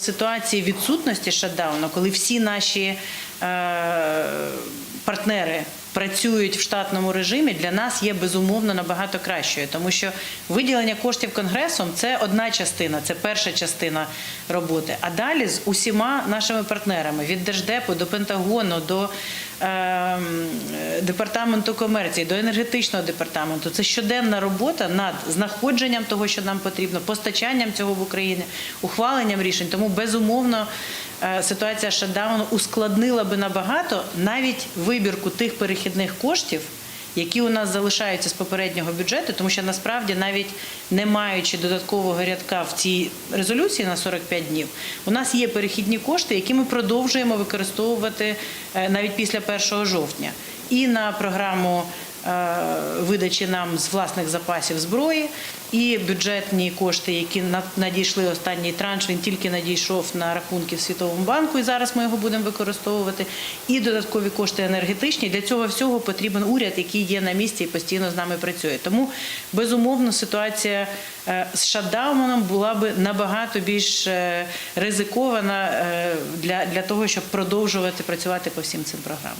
Ситуації відсутності шатдауну, коли всі наші е, партнери працюють в штатному режимі, для нас є безумовно набагато кращою, тому що виділення коштів конгресом це одна частина, це перша частина роботи. А далі з усіма нашими партнерами від держдепу до Пентагону до е, департаменту комерції, до енергетичного департаменту. Це щоденна робота над знаходженням того, що нам потрібно, постачанням цього в Україні, ухваленням рішень. Тому безумовно е, ситуація шатдауну ускладнила би набагато навіть вибірку тих перехідних коштів. Які у нас залишаються з попереднього бюджету, тому що насправді навіть не маючи додаткового рядка в цій резолюції на 45 днів, у нас є перехідні кошти, які ми продовжуємо використовувати е, навіть після 1 жовтня, і на програму видачі нам з власних запасів зброї, і бюджетні кошти, які на- надійшли останній транш, він тільки надійшов на рахунки в Світовому банку, і зараз ми його будемо використовувати. І додаткові кошти енергетичні. Для цього всього потрібен уряд, який є на місці і постійно з нами працює. Тому безумовно ситуація е, з шатдауном була би набагато більш е, ризикована е, для того, щоб продовжувати працювати по всім цим програмам.